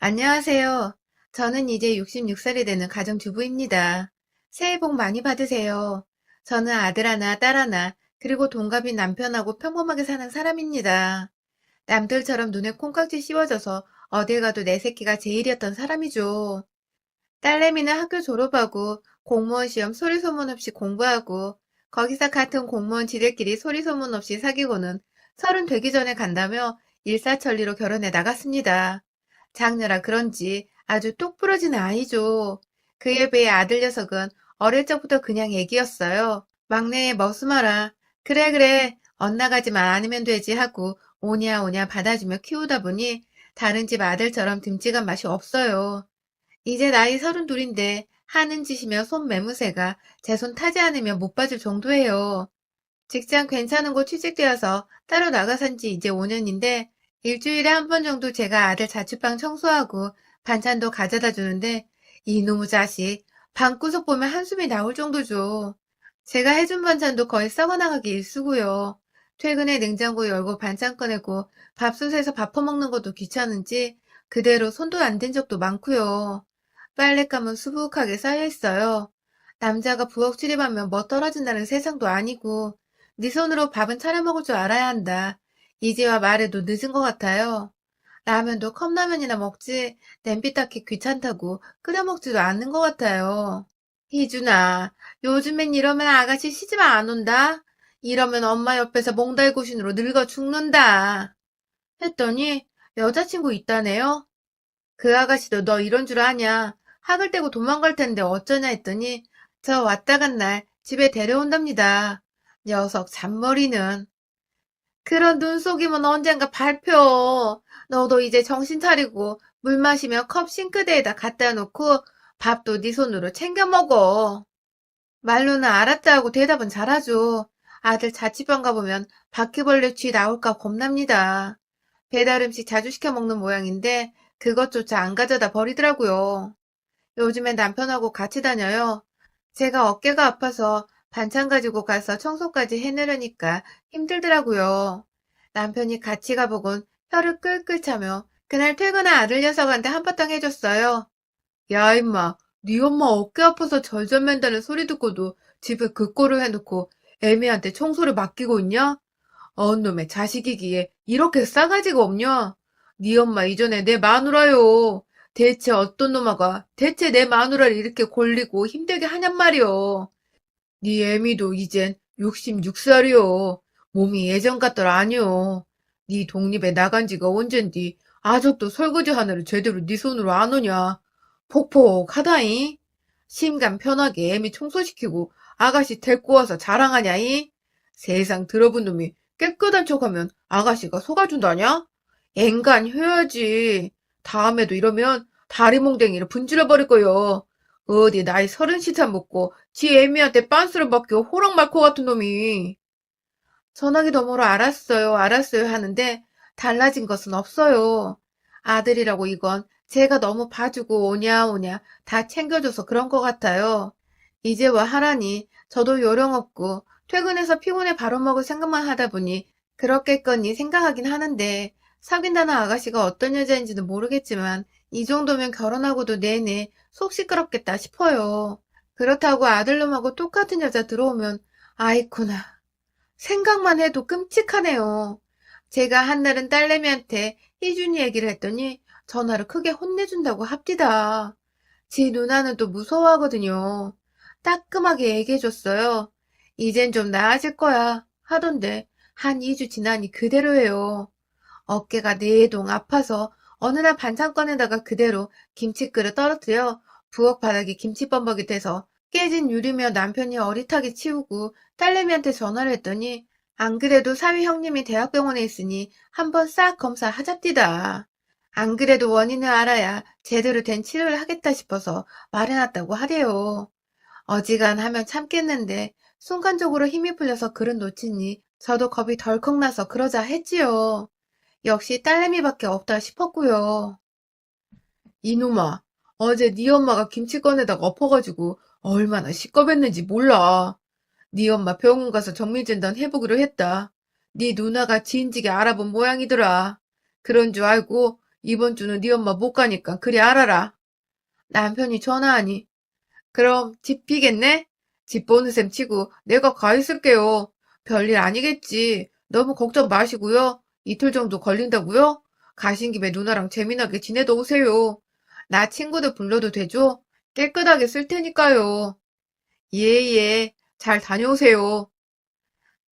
안녕하세요. 저는 이제 66살이 되는 가정주부입니다. 새해 복 많이 받으세요. 저는 아들 하나, 딸 하나, 그리고 동갑인 남편하고 평범하게 사는 사람입니다. 남들처럼 눈에 콩깍지 씌워져서 어딜 가도 내 새끼가 제일이었던 사람이죠. 딸내미는 학교 졸업하고 공무원 시험 소리 소문 없이 공부하고 거기서 같은 공무원 지들끼리 소리 소문 없이 사귀고는 서른 되기 전에 간다며 일사천리로 결혼해 나갔습니다. 장녀라 그런지 아주 똑 부러진 아이죠. 그에 비해 아들 녀석은 어릴 적부터 그냥 애기였어요. 막내의 머스마라. 그래 그래 엇나가지만 않으면 되지 하고 오냐 오냐 받아주며 키우다 보니 다른 집 아들처럼 듬직한 맛이 없어요. 이제 나이 서른 둘인데 하는 짓이며 손 매무새가 제 손 타지 않으면 못 봐줄 정도예요. 직장 괜찮은 곳 취직되어서 따로 나가 산지 이제 5년인데 일주일에 한 번 정도 제가 아들 자취방 청소하고 반찬도 가져다 주는데 이놈의 자식 방구석 보면 한숨이 나올 정도죠. 제가 해준 반찬도 거의 썩어나가기 일쑤고요. 퇴근에 냉장고 열고 반찬 꺼내고 밥솥에서 밥 퍼먹는 것도 귀찮은지 그대로 손도 안 댄 적도 많고요. 빨랫감은 수북하게 쌓여있어요. 남자가 부엌 출입하면 뭐 떨어진다는 세상도 아니고 네 손으로 밥은 차려 먹을 줄 알아야 한다. 이제와 말해도 늦은 것 같아요. 라면도 컵라면이나 먹지 냄비 닦기 귀찮다고 끓여 먹지도 않는 것 같아요. 희준아, 요즘엔 이러면 아가씨 시집 안 온다. 이러면 엄마 옆에서 몽달구신으로 늙어 죽는다. 했더니 여자친구 있다네요. 그 아가씨도 너 이런 줄 아냐? 학을 떼고 도망갈 텐데 어쩌냐 했더니 저 왔다 간 날 집에 데려온답니다. 녀석 잔머리는. 그런 눈속임은 언젠가 발표. 너도 이제 정신 차리고 물 마시면 컵 싱크대에다 갖다 놓고 밥도 네 손으로 챙겨 먹어. 말로는 알았다 하고 대답은 잘하죠. 아들 자취방 가보면 바퀴벌레 쥐 나올까 겁납니다. 배달 음식 자주 시켜 먹는 모양인데 그것조차 안 가져다 버리더라고요. 요즘엔 남편하고 같이 다녀요. 제가 어깨가 아파서 반찬 가지고 가서 청소까지 해내려니까 힘들더라고요. 남편이 같이 가보곤 혀를 끌끌 차며 그날 퇴근한 아들 녀석한테 한바탕 해줬어요. 야, 임마, 네 엄마 어깨 아파서 절절 맨다는 소리 듣고도 집에 그 꼴을 해놓고 애미한테 청소를 맡기고 있냐? 어은 놈의 자식이기에 이렇게 싸가지가 없냐? 네 엄마 이전에 내 마누라요. 대체 어떤 놈아가 대체 내 마누라를 이렇게 골리고 힘들게 하냔 말이여. 네 애미도 이젠 66살이요. 몸이 예전 같더라 아니요. 네 독립에 나간 지가 언젠디 아직도 설거지 하나를 제대로 네 손으로 안 오냐. 폭폭하다잉. 심간 편하게 애미 청소시키고 아가씨 데리고 와서 자랑하냐잉. 세상 들어본 놈이 깨끗한 척하면 아가씨가 속아준다냐? 앵간 해야지. 다음에도 이러면 다리 몽댕이를 분질러버릴 거요. 어디 나이 서른 시차 먹고 지 애미한테 빤스를 받겨 호랑말코 같은 놈이. 전화기 너머로 알았어요, 알았어요 하는데 달라진 것은 없어요. 아들이라고 이건 제가 너무 봐주고 오냐 오냐 다 챙겨줘서 그런 것 같아요. 이제와 하라니 저도 요령 없고 퇴근해서 피곤해 바로 먹을 생각만 하다 보니 그렇겠거니 생각하긴 하는데 사귄다는 아가씨가 어떤 여자인지는 모르겠지만 이 정도면 결혼하고도 내내 속 시끄럽겠다 싶어요. 그렇다고 아들놈하고 똑같은 여자 들어오면 아이쿠나 생각만 해도 끔찍하네요. 제가 한날은 딸내미한테 희준이 얘기를 했더니 전화를 크게 혼내준다고 합디다. 지 누나는 또 무서워하거든요. 따끔하게 얘기해줬어요. 이젠 좀 나아질 거야 하던데 한 2주 지나니 그대로예요. 어깨가 네동 아파서 어느 날 반찬 꺼내다가 그대로 김치그릇 떨어뜨려 부엌 바닥이 김치범벅이 돼서 깨진 유리며 남편이 어릿하게 치우고 딸내미한테 전화를 했더니 안 그래도 사위 형님이 대학병원에 있으니 한번 싹 검사하잡디다. 안 그래도 원인을 알아야 제대로 된 치료를 하겠다 싶어서 말해놨다고 하래요. 어지간하면 참겠는데 순간적으로 힘이 풀려서 그릇 놓치니 저도 겁이 덜컥 나서 그러자 했지요. 역시 딸내미밖에 없다 싶었고요. 이놈아, 어제 네 엄마가 김치 꺼내다가 엎어가지고 얼마나 시꺼맸는지 몰라. 네 엄마 병원 가서 정밀진단 해보기로 했다. 네 누나가 지인지게 알아본 모양이더라. 그런 줄 알고 이번 주는 네 엄마 못 가니까 그리 알아라. 남편이 전화하니 그럼 집 비겠네? 집 보는 셈 치고 내가 가 있을게요. 별일 아니겠지. 너무 걱정 마시고요. 이틀 정도 걸린다고요? 가신 김에 누나랑 재미나게 지내다 오세요. 나 친구들 불러도 되죠? 깨끗하게 쓸 테니까요. 예, 예. 잘 다녀오세요.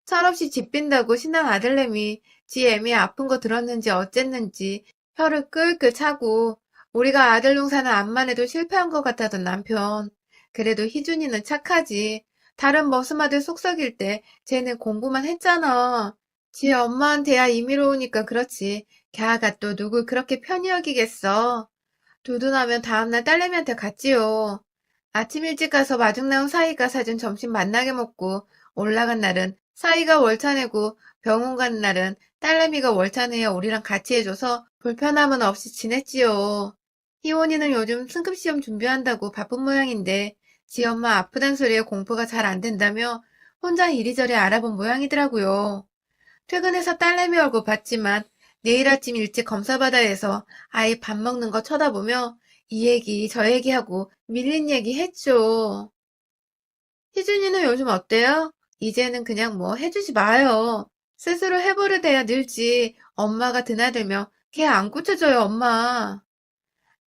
철없이 집 빈다고 신난 아들내미 지 애미 아픈 거 들었는지 어쨌는지 혀를 끌끌 차고 우리가 아들 농사는 암만 해도 실패한 것 같다던 남편. 그래도 희준이는 착하지. 다른 머슴아들 속썩일 때 쟤는 공부만 했잖아. 지 엄마한테야 임의로 오니까 그렇지. 걔가 또 누굴 그렇게 편히 여기겠어. 두둔하면 다음날 딸내미한테 갔지요. 아침 일찍 가서 마중 나온 사이가 사준 점심 만나게 먹고 올라간 날은 사이가 월차 내고 병원 가는 날은 딸내미가 월차 내어 우리랑 같이 해줘서 불편함은 없이 지냈지요. 희원이는 요즘 승급시험 준비한다고 바쁜 모양인데 지 엄마 아프단 소리에 공부가 잘 안 된다며 혼자 이리저리 알아본 모양이더라고요. 퇴근해서 딸내미 얼굴 봤지만 내일 아침 일찍 검사받아야 해서 아이 밥 먹는 거 쳐다보며 이 얘기 저 얘기하고 밀린 얘기 했죠. 희준이는 요즘 어때요? 이제는 그냥 뭐 해주지 마요. 스스로 해버릇해야 늘지. 엄마가 드나들면 걔안 고쳐줘요, 엄마.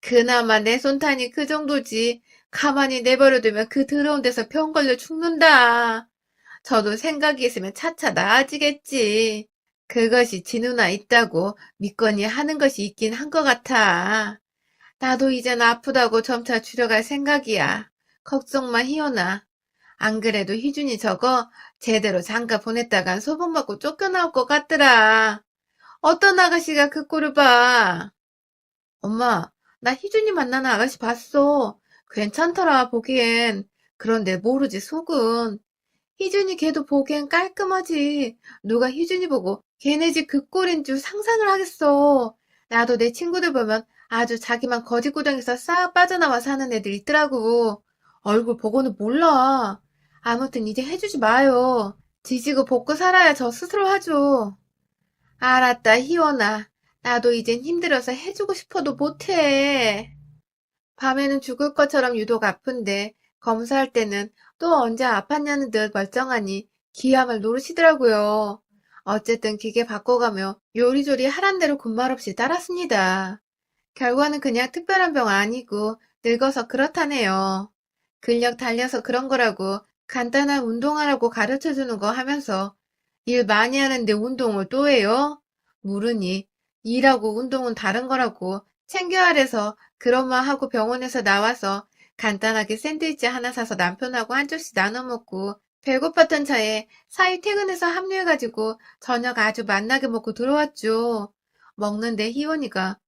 그나마 내 손탄이 그 정도지. 가만히 내버려두면 그 더러운 데서 병 걸려 죽는다. 저도 생각이 있으면 차차 나아지겠지. 그것이 지 누나 있다고 믿거니 하는 것이 있긴 한 것 같아. 나도 이젠 아프다고 점차 줄여갈 생각이야. 걱정 마, 희연아. 안 그래도 희준이 저거 제대로 장가 보냈다간 소문받고 쫓겨나올 것 같더라. 어떤 아가씨가 그 꼴을 봐. 엄마, 나 희준이 만나는 아가씨 봤어. 괜찮더라, 보기엔. 그런데 모르지, 속은. 희준이 걔도 보기엔 깔끔하지. 누가 희준이 보고 걔네 집 그 꼴인 줄 상상을 하겠어. 나도 내 친구들 보면 아주 자기만 거짓구덩이에서 싹 빠져나와 사는 애들 있더라고. 얼굴 보고는 몰라. 아무튼 이제 해주지 마요. 지지고 볶고 살아야 저 스스로 하죠. 알았다, 희원아. 나도 이젠 힘들어서 해주고 싶어도 못해. 밤에는 죽을 것처럼 유독 아픈데 검사할 때는 또 언제 아팠냐는 듯 멀쩡하니 기함을 노르시더라고요. 어쨌든 기계 바꿔가며 요리조리 하란 대로 군말 없이 따랐습니다. 결과는 그냥 특별한 병 아니고 늙어서 그렇다네요. 근력 달려서 그런 거라고 간단한 운동하라고 가르쳐 주는 거 하면서 일 많이 하는데 운동을 또 해요? 물으니 일하고 운동은 다른 거라고 챙겨야해서 그런 말 하고 병원에서 나와서 간단하게 샌드위치 하나 사서 남편하고 한 접시 나눠 먹고 배고팠던 차에 사이 퇴근해서 합류해가지고 저녁 아주 맛나게 먹고 들어왔죠. 먹는데 희원이가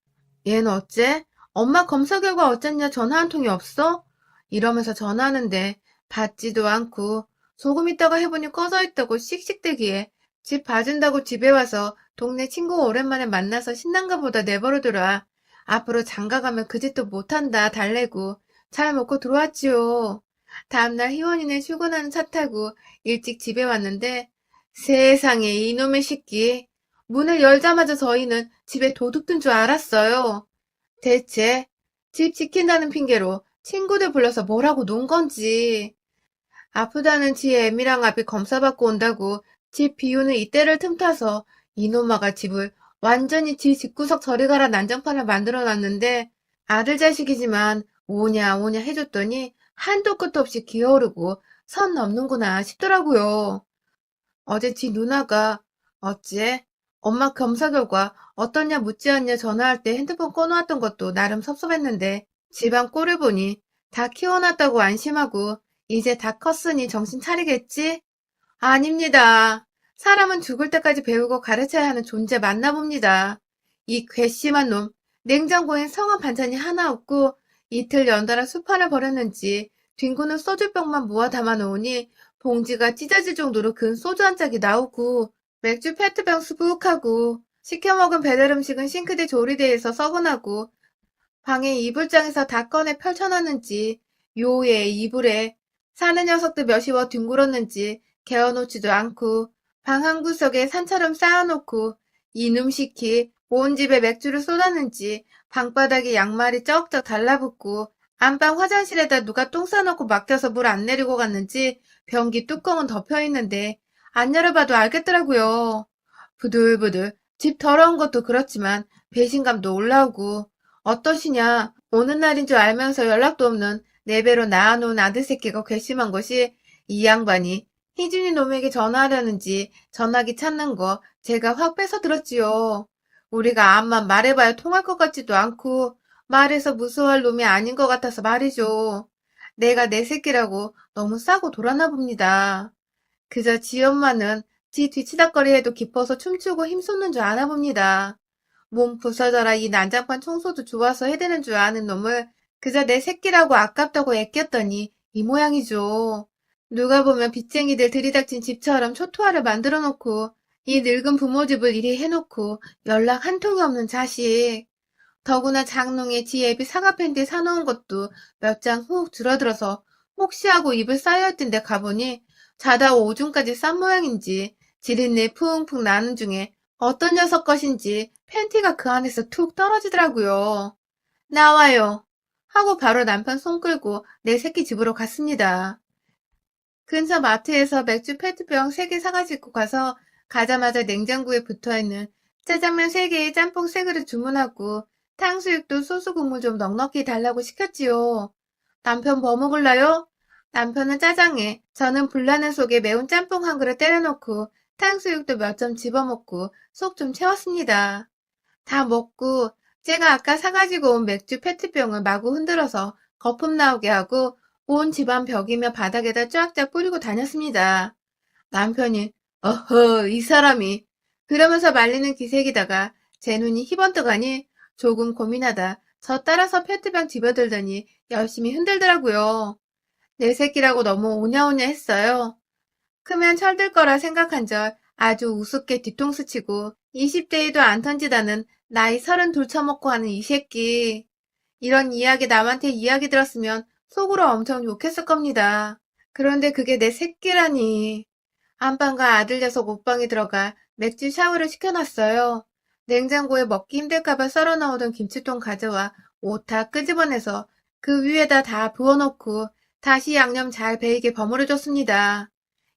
얘는 어째? 엄마 검사 결과 어쨌냐 전화 한 통이 없어? 이러면서 전화하는데 받지도 않고 조금 있다가 해보니 꺼져 있다고 씩씩대기에 집 봐준다고 집에 와서 동네 친구 오랜만에 만나서 신난가 보다 내버려둬라. 앞으로 장가가면 그 짓도 못한다 달래고 잘 먹고 들어왔지요. 다음날 희원이는 출근하는 차 타고 일찍 집에 왔는데 세상에 이놈의 새끼. 문을 열자마자 저희는 집에 도둑 든 줄 알았어요. 대체 집 지킨다는 핑계로 친구들 불러서 뭐라고 논 건지. 아프다는 지 애미랑 아비 검사받고 온다고 집 비우는 이때를 틈타서 이놈아가 집을 완전히 지 집구석 저리 가라 난장판을 만들어 놨는데 아들 자식이지만 오냐 오냐 해줬더니 한도 끝도 없이 기어오르고 선 넘는구나 싶더라고요. 어제 지 누나가 어째 엄마 검사 결과 어떠냐 묻지 않냐 전화할 때 핸드폰 꺼놓았던 것도 나름 섭섭했는데 집안 꼴을 보니 다 키워놨다고 안심하고 이제 다 컸으니 정신 차리겠지? 아닙니다. 사람은 죽을 때까지 배우고 가르쳐야 하는 존재 맞나 봅니다. 이 괘씸한 놈, 냉장고엔 성한 반찬이 하나 없고 이틀 연달아 수판을 버렸는지 뒹구는 소주병만 모아 담아 놓으니 봉지가 찢어질 정도로 근 소주 한 짝이 나오고 맥주 페트병 수북하고 시켜 먹은 배달 음식은 싱크대 조리대에서 썩어나고 방에 이불장에서 다 꺼내 펼쳐놨는지 요에 이불에 사는 녀석들 몇이워 뒹굴었는지 개어놓지도 않고 방 한 구석에 산처럼 쌓아놓고 이놈 시키 온 집에 맥주를 쏟았는지 방바닥에 양말이 쩍쩍 달라붙고 안방 화장실에다 누가 똥 싸놓고 맡겨서 물 안 내리고 갔는지 변기 뚜껑은 덮여 있는데 안 열어봐도 알겠더라고요. 부들부들 집 더러운 것도 그렇지만 배신감도 올라오고 어떠시냐 오는 날인 줄 알면서 연락도 없는 내 배로 낳아놓은 아들 새끼가 괘씸한 것이 이 양반이 희준이 놈에게 전화하려는지 전화기 찾는 거 제가 확 뺏어 들었지요. 우리가 암만 말해봐야 통할 것 같지도 않고 말해서 무서워할 놈이 아닌 것 같아서 말이죠. 내가 내 새끼라고 너무 싸고 돌아나 봅니다. 그저 지 엄마는 지 뒤치다거리 해도 기뻐서 춤추고 힘쏟는 줄 아나 봅니다. 몸 부서져라 이 난장판 청소도 좋아서 해대는 줄 아는 놈을 그저 내 새끼라고 아깝다고 애꼈더니 이 모양이죠. 누가 보면 빚쟁이들 들이닥친 집처럼 초토화를 만들어 놓고 이 늙은 부모 집을 이리 해놓고 연락 한 통이 없는 자식. 더구나 장롱에 지 애비 사과 팬티 사놓은 것도 몇 장 훅 줄어들어서 혹시 하고 입을 쌓여있던 데 가보니 자다 오줌까지 싼 모양인지 지린내 풍풍 나는 중에 어떤 녀석 것인지 팬티가 그 안에서 툭 떨어지더라고요. 나와요. 하고 바로 남편 손 끌고 내 새끼 집으로 갔습니다. 근처 마트에서 맥주 페트병 3개 사가지고 가서 가자마자 냉장고에 붙어있는 짜장면 3개에 짬뽕 3그릇 주문하고 탕수육도 소스 국물 좀 넉넉히 달라고 시켰지요. 남편 뭐 먹을라요? 남편은 짜장에 저는 불나는 속에 매운 짬뽕 한 그릇 때려놓고 탕수육도 몇 점 집어먹고 속 좀 채웠습니다. 다 먹고 제가 아까 사가지고 온 맥주 페트병을 마구 흔들어서 거품 나오게 하고 온 집안 벽이며 바닥에다 쫙쫙 뿌리고 다녔습니다. 남편이 어허 이 사람이 그러면서 말리는 기색이다가 제 눈이 희번뜩하니 조금 고민하다 저 따라서 페트병 집어들더니 열심히 흔들더라고요. 내 새끼라고 너무 오냐오냐 했어요. 크면 철들 거라 생각한 절 아주 우습게 뒤통수 치고 20대에도 안 던지다는 나이 서른 둘 처먹고 하는 이 새끼. 이런 이야기 남한테 이야기 들었으면 속으로 엄청 욕했을 겁니다. 그런데 그게 내 새끼라니. 안방과 아들 녀석 옷방에 들어가 맥주 샤워를 시켜놨어요. 냉장고에 먹기 힘들까봐 썰어 나오던 김치통 가져와 옷 다 끄집어내서 그 위에다 다 부어놓고 다시 양념 잘 배이게 버무려줬습니다.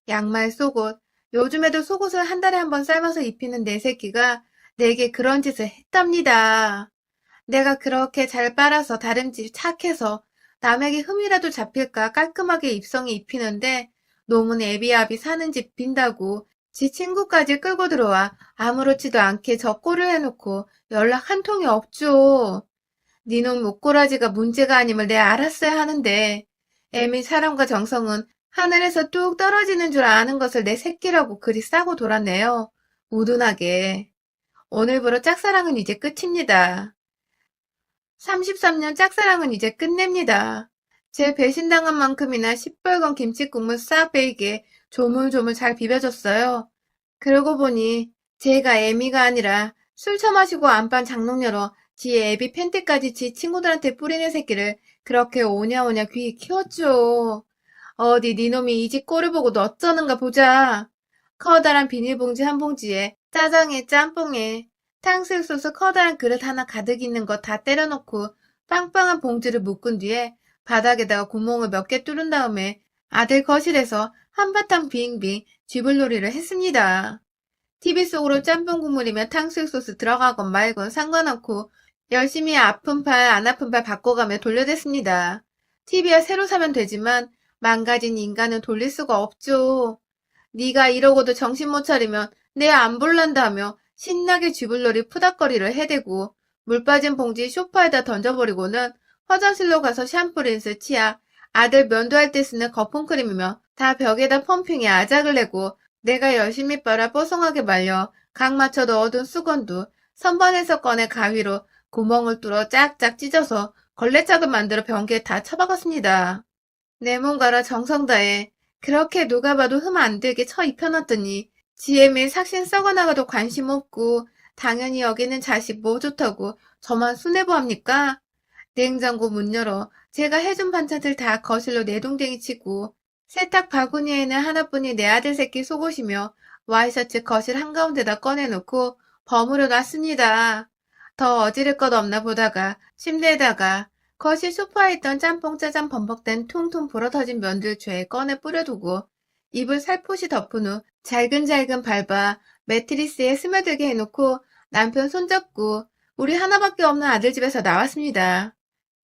양말, 속옷. 요즘에도 속옷을 한 달에 한 번 삶아서 입히는 내 새끼가 내게 그런 짓을 했답니다. 내가 그렇게 잘 빨아서 다림질 착해서 남에게 흠이라도 잡힐까 깔끔하게 입성에 입히는데 놈은 애비아비 사는 집 빈다고 지 친구까지 끌고 들어와 아무렇지도 않게 저 꼴을 해놓고 연락 한 통이 없죠. 니놈 목꼬라지가 문제가 아님을 내 알았어야 하는데 애미 사람과 정성은 하늘에서 뚝 떨어지는 줄 아는 것을 내 새끼라고 그리 싸고 돌았네요. 우둔하게. 오늘부로 짝사랑은 이제 끝입니다. 33년 짝사랑은 이제 끝냅니다. 제 배신당한 만큼이나 시뻘건 김치국물 싹 베이게 조물조물 잘 비벼줬어요. 그러고 보니 제가 애미가 아니라 술 처마시고 안방 장롱 열어 지 애비 팬티까지 지 친구들한테 뿌리는 새끼를 그렇게 오냐오냐 귀히 키웠죠. 어디 니놈이 이 집 꼴을 보고 너 어쩌는가 보자. 커다란 비닐봉지 한 봉지에 짜장에 짬뽕에 탕수육 소스 커다란 그릇 하나 가득 있는 거 다 때려놓고 빵빵한 봉지를 묶은 뒤에 바닥에다가 구멍을 몇 개 뚫은 다음에 아들 거실에서 한바탕 빙빙 쥐불놀이를 했습니다. TV 속으로 짬뽕 국물이며 탕수육 소스 들어가건 말건 상관없고 열심히 아픈 팔 안 아픈 팔 바꿔가며 돌려댔습니다. TV야 새로 사면 되지만 망가진 인간은 돌릴 수가 없죠. 네가 이러고도 정신 못 차리면 내 안 볼란다며 신나게 쥐불놀이 푸닥거리를 해대고 물 빠진 봉지 소파에다 던져버리고는 화장실로 가서 샴푸 린스 치아 아들 면도할 때 쓰는 거품 크림이며 다 벽에다 펌핑에 아작을 내고 내가 열심히 빨아 뽀송하게 말려 각 맞춰도 얻은 수건도 선반에서 꺼내 가위로 구멍을 뚫어 짝짝 찢어서 걸레짝을 만들어 변기에 다 처박았습니다. 내 몸가라 정성 다해 그렇게 누가 봐도 흠 안 들게 쳐 입혀놨더니 지혜 매일 삭신 썩어나가도 관심 없고 당연히 여기는 자식 뭐 좋다고 저만 순애보합니까? 냉장고 문 열어 제가 해준 반찬들 다 거실로 내동댕이 치고 세탁 바구니에는 하나뿐인 내 아들 새끼 속옷이며 와이셔츠 거실 한가운데다 꺼내놓고 버무려 놨습니다. 더 어지를 것 없나 보다가 침대에다가 거실 소파에 있던 짬뽕 짜장 범벅된 퉁퉁 불어 터진 면들 죄에 꺼내 뿌려두고 입을 살포시 덮은 후 잘근잘근 밟아 매트리스에 스며들게 해놓고 남편 손잡고 우리 하나밖에 없는 아들 집에서 나왔습니다.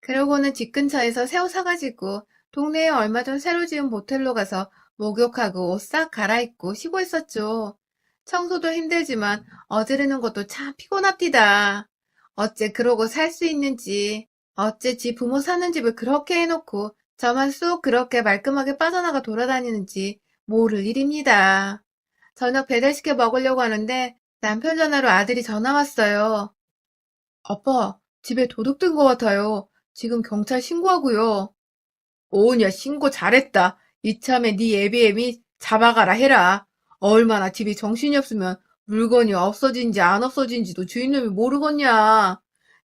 그러고는 집 근처에서 새우 사가지고 동네에 얼마 전 새로 지은 모텔로 가서 목욕하고 옷 싹 갈아입고 쉬고 있었죠. 청소도 힘들지만 어지르는 것도 참 피곤합디다. 어째 그러고 살 수 있는지, 어째 지 부모 사는 집을 그렇게 해놓고 저만 쏙 그렇게 말끔하게 빠져나가 돌아다니는지 모를 일입니다. 저녁 배달시켜 먹으려고 하는데 남편 전화로 아들이 전화 왔어요. 아빠, 집에 도둑 든 것 같아요. 지금 경찰 신고하고요. 오냐, 신고 잘했다. 이참에 네 애비애미 잡아가라 해라. 얼마나 집이 정신이 없으면 물건이 없어진지 안 없어진지도 주인놈이 모르겠냐.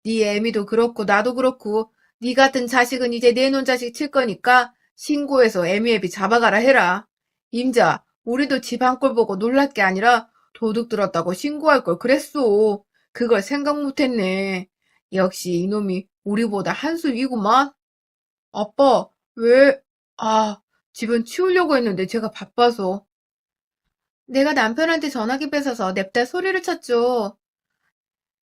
네 애미도 그렇고 나도 그렇고 네 같은 자식은 이제 내놈 자식 칠 거니까 신고해서 애미 애비 잡아가라 해라. 임자, 우리도 집 한 꼴 보고 놀랄 게 아니라 도둑 들었다고 신고할 걸 그랬어. 그걸 생각 못했네. 역시 이놈이 우리보다 한 수 위구만. 아빠, 왜? 아, 집은 치우려고 했는데 제가 바빠서. 내가 남편한테 전화기 뺏어서 냅다 소리를 쳤죠.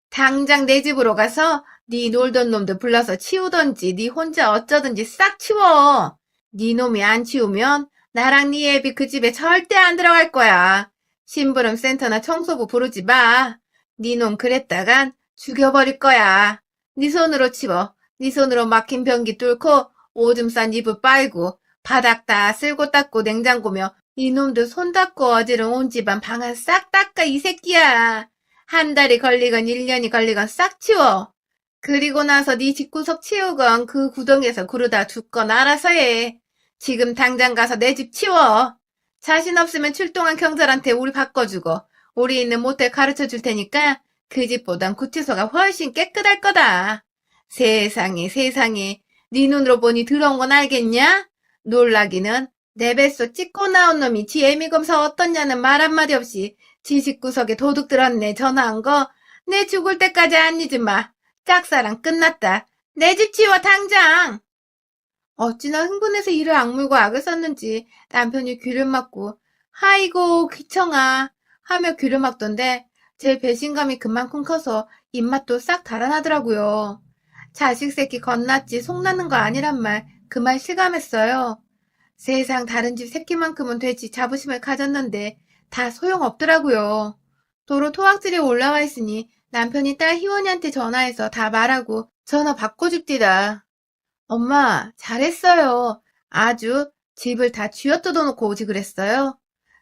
당장 내 집으로 가서 네 놀던 놈들 불러서 치우던지 네 혼자 어쩌든지 싹 치워. 네 놈이 안 치우면 나랑 네 애비 그 집에 절대 안 들어갈 거야. 심부름 센터나 청소부 부르지 마. 네 놈 그랬다간 죽여버릴 거야. 네 손으로 치워. 네 손으로 막힌 변기 뚫고 오줌 싼 이불 빨고 바닥 다 쓸고 닦고 냉장고며 이놈도 손 닦고 어지른 온 집안 방안 싹 닦아 이 새끼야. 한 달이 걸리건 일 년이 걸리건 싹 치워. 그리고 나서 네 집구석 치우건 그 구덩이에서 구르다 죽건 알아서 해. 지금 당장 가서 내 집 치워. 자신 없으면 출동한 경찰한테 우리 바꿔주고 우리 있는 모텔 가르쳐 줄 테니까 그 집보단 구치소가 훨씬 깨끗할 거다. 세상에 세상에 네 눈으로 보니 더러운 건 알겠냐? 놀라기는 내 뱃속 찍고 나온 놈이 지 애미 검사 어떻냐는 말 한마디 없이 지 집구석에 도둑 들었네 전화한 거 내 죽을 때까지 안 잊지 마. 짝사랑 끝났다. 내 집 치워 당장. 어찌나 흥분해서 이를 악물고 악을 썼는지 남편이 귀를 막고 아이고 귀청아 하며 귀를 막던데 제 배신감이 그만큼 커서 입맛도 싹 달아나더라고요. 자식 새끼 건났지 속나는 거 아니란 말 그 말 실감했어요. 세상 다른 집 새끼만큼은 되지 자부심을 가졌는데 다 소용없더라고요. 도로 토악질이 올라와 있으니 남편이 딸 희원이한테 전화해서 다 말하고 전화 바꿔줍디다. 엄마, 잘했어요. 아주 집을 다 쥐어뜯어 놓고 오지 그랬어요.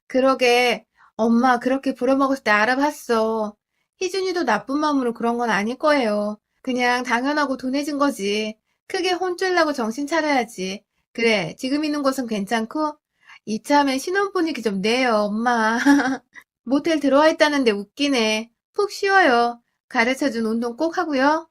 그러게, 엄마 그렇게 부려먹을 때 알아봤어. 희준이도 나쁜 마음으로 그런 건 아닐 거예요. 그냥 당연하고 둔해진 거지. 크게 혼쭐나고 정신 차려야지. 그래, 지금 있는 곳은 괜찮고? 이참에 신혼 분위기 좀 내요, 엄마. 모텔 들어와 있다는데 웃기네. 푹 쉬어요. 가르쳐준 운동 꼭 하고요.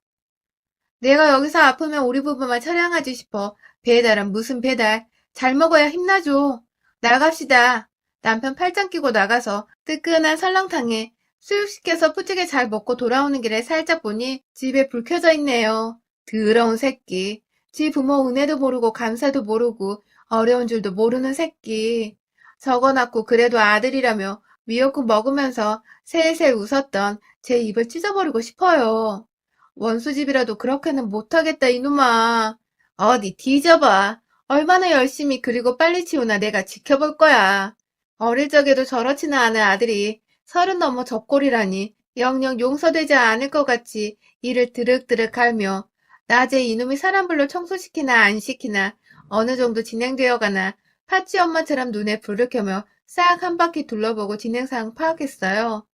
내가 여기서 아프면 우리 부부만 처량하지 싶어. 배달은 무슨 배달? 잘 먹어야 힘나죠. 나갑시다. 남편 팔짱 끼고 나가서 뜨끈한 설렁탕에 수육시켜서 푸지게 잘 먹고 돌아오는 길에 살짝 보니 집에 불 켜져 있네요. 더러운 새끼. 지 부모 은혜도 모르고 감사도 모르고 어려운 줄도 모르는 새끼. 적어놨고 그래도 아들이라며 미역국 먹으면서 새새 웃었던 제 입을 찢어버리고 싶어요. 원수집이라도 그렇게는 못하겠다 이놈아. 어디 뒤져봐. 얼마나 열심히 그리고 빨리 치우나 내가 지켜볼 거야. 어릴 적에도 저렇지는 않은 아들이 서른 넘어 접골이라니 영영 용서되지 않을 것 같이 이를 드륵드륵 갈며 낮에 이놈이 사람 불러 청소시키나 안 시키나 어느 정도 진행되어 가나 파치 엄마처럼 눈에 불을 켜며 싹 한 바퀴 둘러보고 진행사항 파악했어요.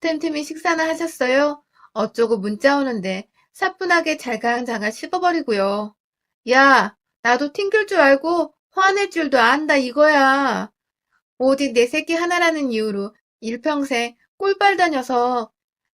틈틈이 식사나 하셨어요? 어쩌고 문자 오는데 사뿐하게 잘가장잘 씹어버리고요. 야, 나도 튕길 줄 알고 화낼 줄도 안다 이거야. 오직 내 새끼 하나라는 이유로 일평생 꿀빨 다녀서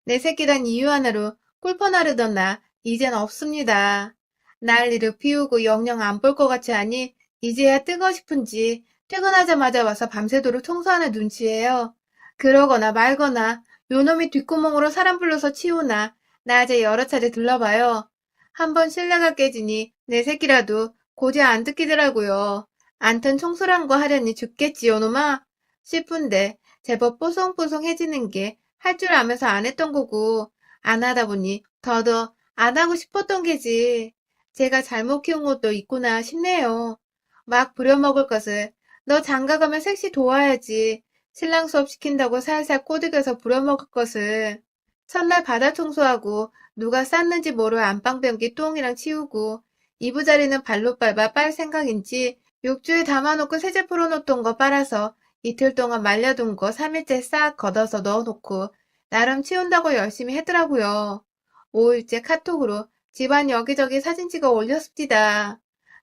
내 새끼란 이유 하나로 꿀퍼나르던 나 이젠 없습니다. 난리를 피우고 영영 안 볼 것 같이 하니 이제야 뜨고 싶은지 퇴근하자마자 와서 밤새도록 청소하는 눈치예요. 그러거나 말거나 요놈이 뒷구멍으로 사람 불러서 치우나 낮에 여러 차례 들러봐요. 한번 신뢰가 깨지니 내 새끼라도 고지 안 듣기더라고요. 안튼 청소란 거 하려니 죽겠지 요 놈아 싶은데 제법 뽀송뽀송해지는 게 할줄 알면서 안 했던 거고 안 하다 보니 더더 안 하고 싶었던 게지. 제가 잘못 키운 것도 있구나 싶네요. 막 부려먹을 것을 너 장가 가면 섹시 도와야지. 신랑 수업 시킨다고 살살 꼬드겨서 부려먹을 것을. 첫날 바다 청소하고 누가 쌌는지 모를 안방변기 똥이랑 치우고 이부자리는 발로 밟아 빨 생각인지 욕조에 담아놓고 세제 풀어놓던 거 빨아서 이틀 동안 말려둔 거 3일째 싹 걷어서 넣어놓고 나름 치운다고 열심히 했더라고요. 5일째 카톡으로 집안 여기저기 사진 찍어 올렸습니다.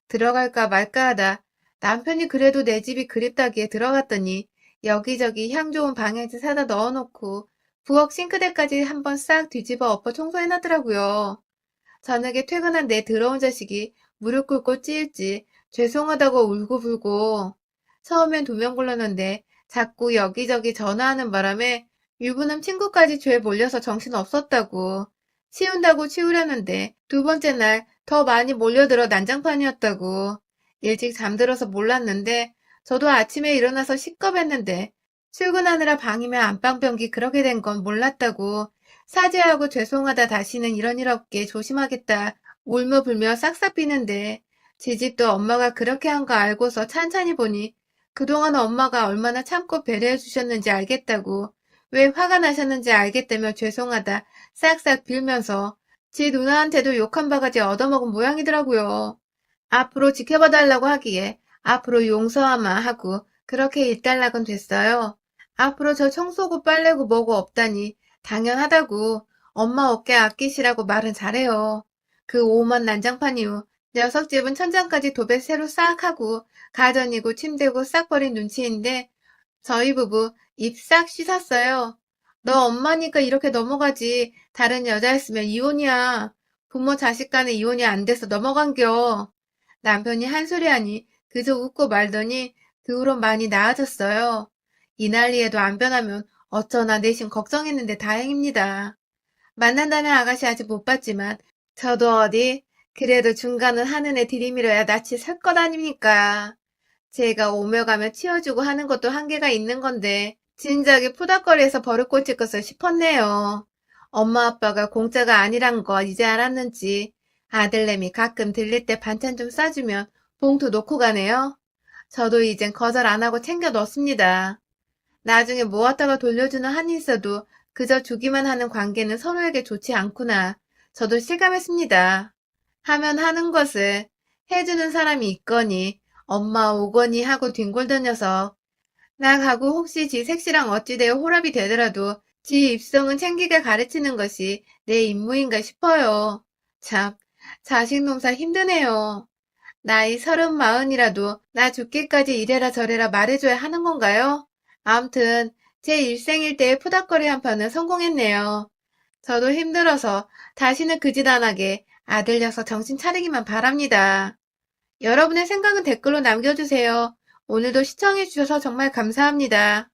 들어갈까 말까 하다 남편이 그래도 내 집이 그립다기에 들어갔더니 여기저기 향 좋은 방향제 사다 넣어놓고 부엌 싱크대까지 한번 싹 뒤집어 엎어 청소해놨더라고요. 저녁에 퇴근한 내 더러운 자식이 무릎 꿇고 찌일지 죄송하다고 울고불고 처음엔 두명 불렀는데 자꾸 여기저기 전화하는 바람에 유부남 친구까지 죄 몰려서 정신 없었다고 치운다고 치우려는데 두 번째 날 더 많이 몰려들어 난장판이었다고 일찍 잠들어서 몰랐는데 저도 아침에 일어나서 시겁했는데 출근하느라 방이면 안방변기 그러게 된 건 몰랐다고 사죄하고 죄송하다 다시는 이런 일 없게 조심하겠다 울며불며 싹싹 비는데 지 집도 엄마가 그렇게 한 거 알고서 찬찬히 보니 그동안 엄마가 얼마나 참고 배려해 주셨는지 알겠다고 왜 화가 나셨는지 알겠다며 죄송하다 싹싹 빌면서 지 누나한테도 욕 한 바가지 얻어먹은 모양이더라고요. 앞으로 지켜봐 달라고 하기에 앞으로 용서하마 하고 그렇게 일단락은 됐어요. 앞으로 저 청소고 빨래고 뭐고 없다니 당연하다고 엄마 어깨 아끼시라고 말은 잘해요. 그 오만 난장판 이후 녀석 집은 천장까지 도배 새로 싹 하고 가전이고 침대고 싹 버린 눈치인데 저희 부부 입 싹 씻었어요. 너 엄마니까 이렇게 넘어가지 다른 여자였으면 이혼이야. 부모 자식 간에 이혼이 안 돼서 넘어간겨. 남편이 한 소리 하니 그저 웃고 말더니 그 후로 많이 나아졌어요. 이 난리에도 안 변하면 어쩌나 내심 걱정했는데 다행입니다. 만난다는 아가씨 아직 못 봤지만 저도 어디 그래도 중간은 하늘에 들이밀어야 낯이 설것 아닙니까? 제가 오며 가며 치워주고 하는 것도 한계가 있는 건데 진작에 푸닥거리에서 버릇 고칠 것을 싶었네요. 엄마 아빠가 공짜가 아니란 거 이제 알았는지 아들내미 가끔 들릴 때 반찬 좀 싸주면 봉투 놓고 가네요. 저도 이젠 거절 안 하고 챙겨 넣습니다. 나중에 모았다가 돌려주는 한이 있어도 그저 주기만 하는 관계는 서로에게 좋지 않구나. 저도 실감했습니다. 하면 하는 것을 해주는 사람이 있거니 엄마 오거니 하고 뒹굴던 녀석. 나 가고 혹시 지 색시랑 어찌되어 호랍이 되더라도 지 입성은 챙기게 가르치는 것이 내 임무인가 싶어요. 참, 자식 농사 힘드네요. 나이 서른 마흔이라도 나 죽기까지 이래라 저래라 말해줘야 하는 건가요? 암튼 제 일생일 대의 푸닥거리 한 판은 성공했네요. 저도 힘들어서 다시는 그 짓 안 하게 아들 녀석 정신 차리기만 바랍니다. 여러분의 생각은 댓글로 남겨주세요. 오늘도 시청해주셔서 정말 감사합니다.